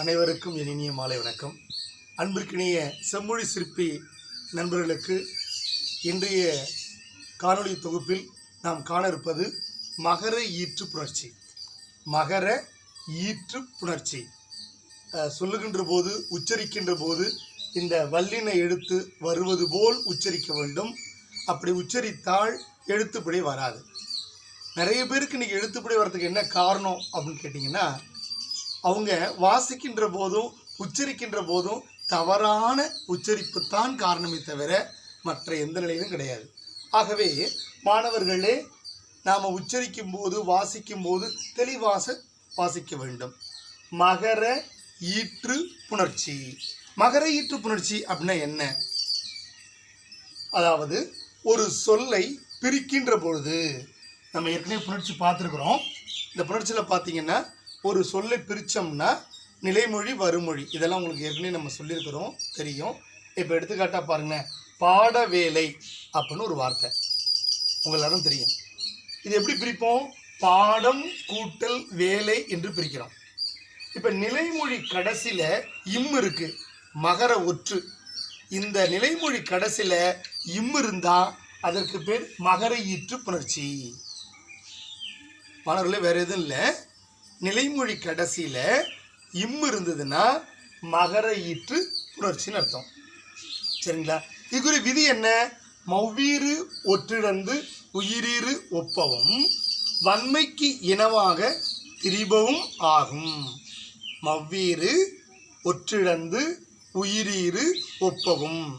அனைவருக்கும் என் இனிய மாலை வணக்கம். அன்பிற்கினிய செம்மொழி சிற்பி நண்பர்களுக்கு இன்றைய காணொளி தொகுப்பில் நாம் காண இருப்பது மகர ஈற்று புணர்ச்சி. மகர ஈற்று புணர்ச்சி. சொல்லுகின்ற போது உச்சரிக்கின்ற போது இந்த வல்லினை எழுத்து வருவது போல் உச்சரிக்க வேண்டும். அப்படி உச்சரித்தால் எழுத்துப்படி வராது. நிறைய பேருக்கு இன்றைக்கி எழுத்துப்படி வர்றதுக்கு என்ன காரணம் அப்படின்னு கேட்டிங்கன்னா அவங்க வாசிக்கின்ற போதும் உச்சரிக்கின்ற போதும் தவறான உச்சரிப்பு தான் காரணமே தவிர மற்ற எந்த நிலையிலும் கிடையாது. ஆகவே மாணவர்களே நாம் உச்சரிக்கும் போது வாசிக்கும் போது தெளிவாக வாசிக்க வேண்டும். மகர ஈற்று புணர்ச்சி. மகர ஈற்று புணர்ச்சி அப்படின்னா என்ன? அதாவது ஒரு சொல்லை பிரிக்கின்ற பொழுது நம்ம ஏற்கனவே புணர்ச்சி பார்த்துருக்குறோம். இந்த புணர்ச்சியில் பார்த்தீங்கன்னா ஒரு சொல்லை பிரித்தோம்னா நிலைமொழி வருமொழி இதெல்லாம் உங்களுக்கு ஏற்கனவே நம்ம சொல்லியிருக்கிறோம் தெரியும். இப்போ எடுத்துக்காட்டாக பாருங்களேன். பாட வேலை அப்படின்னு ஒரு வார்த்தை. உங்க எல்லாரும் தெரியும். இது எப்படி பிரிப்போம்? பாடம் கூட்டல் வேலை என்று பிரிக்கிறோம். இப்போ நிலைமொழி கடைசியில் இம் இருக்குது மகர ஒற்று. இந்த நிலைமொழி கடைசியில் இம் இருந்தால் அதற்கு பேர் மகர ஈற்று புணர்ச்சி. மாணவர்களே வேற எதுவும் இல்லை. நிலைமொழி கடைசியில் இம் இருந்ததுன்னா மகர ஈற்று புணர்ச்சின்னு அர்த்தம். சரிங்களா? இதுக்குரிய விதி என்ன? மவ்வீறு ஒற்றிடந்து உயிரீறு ஒப்பவும் வன்மைக்கு இனமாக திரிபவும் ஆகும். மவ்வீறு ஒற்றிழந்து உயிரீறு ஒப்பவும்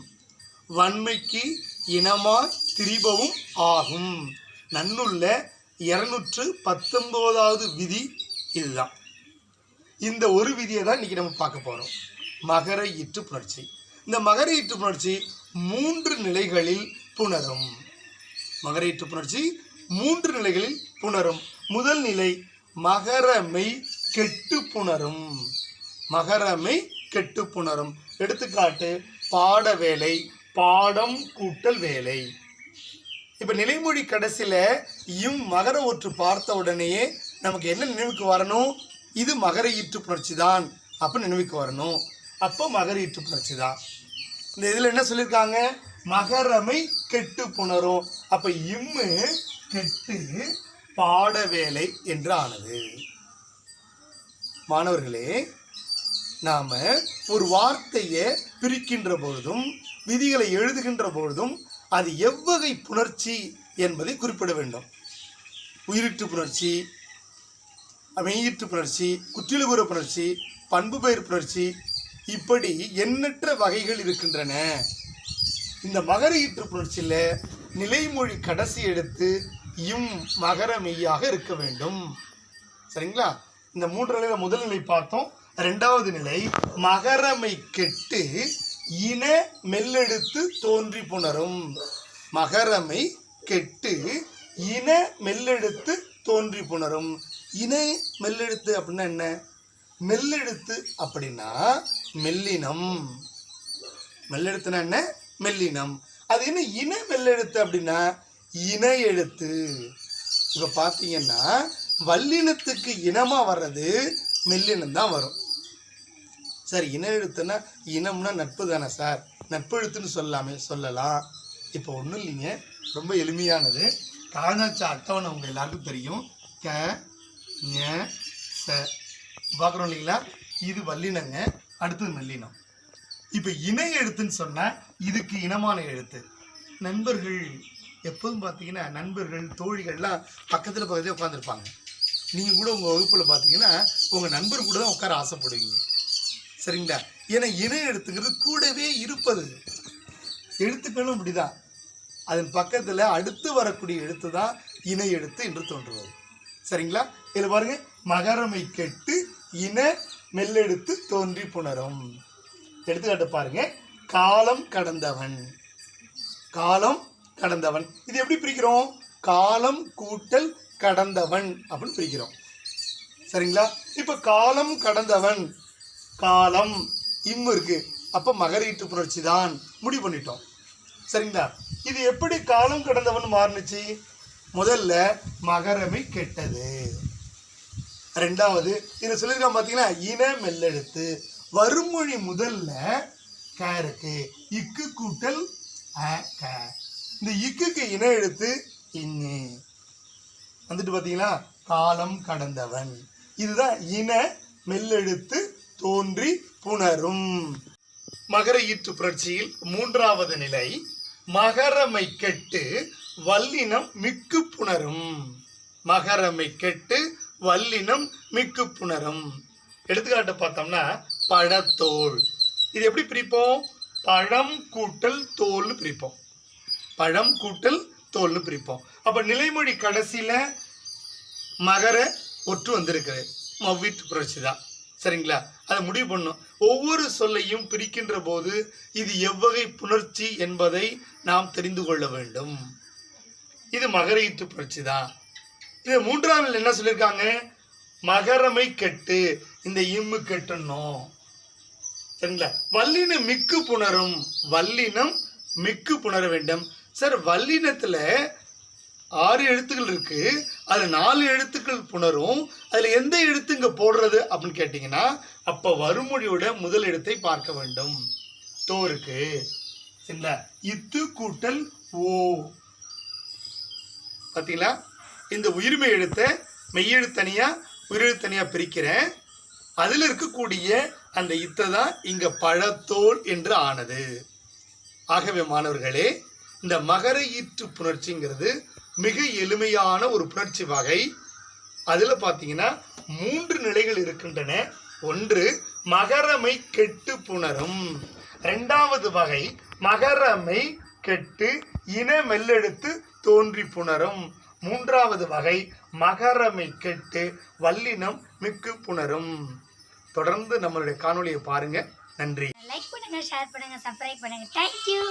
வன்மைக்கு இனமா திரிபவும் ஆகும். நன்னுள்ள இருநூற்று பத்தொம்போதாவது விதி இதுதான். இந்த ஒரு விதியை தான் இன்றைக்கி நம்ம பார்க்க போகிறோம் மகர ஈற்று புணர்ச்சி. இந்த மகர ஈற்று புணர்ச்சி மூன்று நிலைகளில் புணரும். மகர ஈற்று புணர்ச்சி மூன்று நிலைகளில் புணரும். முதல் நிலை மகரமை கெட்டு புணரும். மகரமை கெட்டு புணரும். எடுத்துக்காட்டு பாட வேலை பாடம் கூட்டல் வேலை இப்போ நிலைமொழி கடைசியில் இம் மகர ஒற்று பார்த்த உடனேயே நமக்கு என்ன நினைவுக்கு வரணும்? இது மகர ஈற்று புணர்ச்சி தான் அப்போ நினைவுக்கு வரணும். அப்போ மகர ஈற்று புணர்ச்சி தான் இந்த இதில் என்ன சொல்லியிருக்காங்க மகரமை கெட்டு புணரும். அப்போ இம்மு கெட்டு பாட வேலை என்று ஆனது மாணவர்களே நாம் ஒரு வார்த்தையை பிரிக்கின்ற பொழுதும் விதிகளை எழுதுகின்ற பொழுதும் அது எவ்வகை புணர்ச்சி என்பதை குறிப்பிட வேண்டும். உயிரிட்டு புணர்ச்சி மெய்யீட்டு புணர்ச்சி குற்றிலுகுற புணர்ச்சி பண்பு பெயர் புணர்ச்சி இப்படி எண்ணற்ற வகைகள் இருக்கின்றன. இந்த மகர ஈற்று புணர்ச்சியில் நிலைமொழி கடைசி எடுத்து இம் மகர மெய்யாக இருக்க வேண்டும். சரிங்களா? இந்த மூன்று நிலையில் முதல் நிலை பார்த்தோம். ரெண்டாவது நிலை மகரமை கெட்டு இன மெல்லெடுத்து தோன்றி புணரும். மகரமை கெட்டு இன மெல்லெடுத்து தோன்றி புணரும். இணை மெல்லெழுத்து அப்படின்னா என்ன? மெல்லெழுத்து அப்படின்னா மெல்லினம். மெல்லெழுத்துனா என்ன? மெல்லினம். அது என்ன? இன மெல்லெழுத்து அப்படின்னா இணை எழுத்து இப்போ பார்த்தீங்கன்னா வல்லினத்துக்கு இனமாக வர்றது மெல்லினம் தான் வரும். சார் இன எழுத்துனா இனம்னா நட்பு தானே சார்? நட்பு எழுத்துன்னு சொல்லாமே சொல்லலாம். இப்போ ஒன்றும் இல்லைங்க. ரொம்ப எளிமையானது. காணாச்ச அட்டவணை உங்கள் எல்லாருக்கும் தெரியும். க ஞ ச. பார்க்குறோம் இல்லைங்களா? இது வல்லினங்க அடுத்தது மெல்லினம். இப்போ இணை எழுத்துன்னு சொன்னால் இதுக்கு இனமான எழுத்து. நண்பர்கள் எப்போதும் பார்த்தீங்கன்னா நண்பர்கள் தோழிகள்லாம் பக்கத்தில் பக்கத்தில் உட்காந்துருப்பாங்க நீங்கள் கூட உங்கள் வகுப்பில் பார்த்தீங்கன்னா உங்கள் நண்பர் கூட தான் உட்கார ஆசைப்படுவீங்க. சரிங்களா? ஏன்னா இணை எழுத்துங்கிறது கூடவே இருப்பது. எழுத்துக்களும் இப்படிதான். அதன் பக்கத்தில் அடுத்து வரக்கூடிய எழுத்து தான் இணை எழுத்து என்று தோன்றுவது. சரிங்களா? இதில் பாருங்க மகரமை கெட்டு இன மெல்லெடுத்து தோன்றி புணரும். எடுத்துக்காட்டு பாருங்க காலம் கடந்தவன். காலம் கடந்தவன். இது எப்படி பிரிக்கிறோம்? காலம் கூட்டல் கடந்தவன் அப்படின்னு பிரிக்கிறோம். சரிங்களா? இப்போ காலம் கடந்தவன். காலம் இம்மு இருக்கு. அப்போ மகரீட்டு புணர்ச்சி தான் முடிவு பண்ணிட்டோம். சரிங்களா? இது எப்படி காலம் கடந்தவன் மாறுனுச்சு? முதல்ல மகரமை கெட்டது. ரெண்டாவது இது சொல்லியிருக்கா பார்த்தீங்கன்னா இன மெல்லெழுத்து. வருமொழி முதல்ல க இருக்கு இக்கு கூட்டல் அ க. இந்த இக்குக்கு இன எழுத்து இன்னு வந்துட்டு பார்த்தீங்களா காலம் கடந்தவன். இதுதான் இன மெல்லெழுத்து தோன்றி புணரும். மகர ஈற்று புரட்சியில் மூன்றாவது நிலை மகரமை கெட்டு வல்லினம் மிக்கு புணரும். மகரமை கெட்டு வல்லினம் மிக்கு புணரும். எடுத்துக்காட்டு பார்த்தோம்னா பழத்தோல். இது எப்படி பிரிப்போம்? பழம் கூட்டல் தோல்னு பிரிப்போம். பழம் கூட்டல் தோல்னு பிரிப்போம். அப்போ நிலைமொழி கடைசியில் மகர ஒற்று வந்திருக்குது. மவ்வீட்டு புரட்சி தான். சரிங்களா? அதை முடிவு பண்ணும் ஒவ்வொரு சொல்லையும் பிரிக்கின்ற போது இது எவ்வகை புணர்ச்சி என்பதை நாம் தெரிந்து கொள்ள வேண்டும். இது மகர ஈட்டு புரட்சி தான். இது மூன்றாம் என்ன சொல்லியிருக்காங்க மகரமை கெட்டு இந்த இம்மு கெட்டணும். சரிங்களா? வல்லினம் மிக்கு புணரும் வல்லினம் மிக்கு புணர வேண்டும். சார் வல்லினத்தில் ஆறு எழுத்துக்கள் இருக்கு. அது நாலு எழுத்துக்கள் புணரும். அதில் எந்த எழுத்து இங்கே போடுறது அப்படின்னு கேட்டிங்கன்னா அப்போ வறுமொழியோட முதல் எழுத்தை பார்க்க வேண்டும். தோருக்கு சரிங்களா? இத்து கூட்டல் ஓ. பார்த்தீங்களா இந்த உயிர்மை எழுத்தை மெய்யெழுத்து தனியா உயிரெழுத்து பிரிக்கிறேன். அதில் இருக்கக்கூடிய அந்த இத்தை தான் இங்கே பழத்தோல் என்று ஆனது. ஆகவே மாணவர்களே இந்த மகர ஈற்று புணர்ச்சிங்கிறது மிக எளிமையான ஒரு புணர்ச்சி வகை. அதில் பார்த்தீங்கன்னா மூன்று நிலைகள் இருக்கின்றன. ஒன்று மகரமை கெட்டு புணரும். ரெண்டாவது வகை மகரமை கெட்டு இன மெல்லெடுத்து தோன்றி புணரும். மூன்றாவது வகை மகரமை கெட்டு வல்லினம் மிக்கு புணரும். தொடர்ந்து நம்மளுடைய காணொலியை பாருங்க. நன்றி. லைக் பண்ணுங்க ஷேர் பண்ணுங்க சப்ஸ்கிரைப் பண்ணுங்க. தேங்க்யூ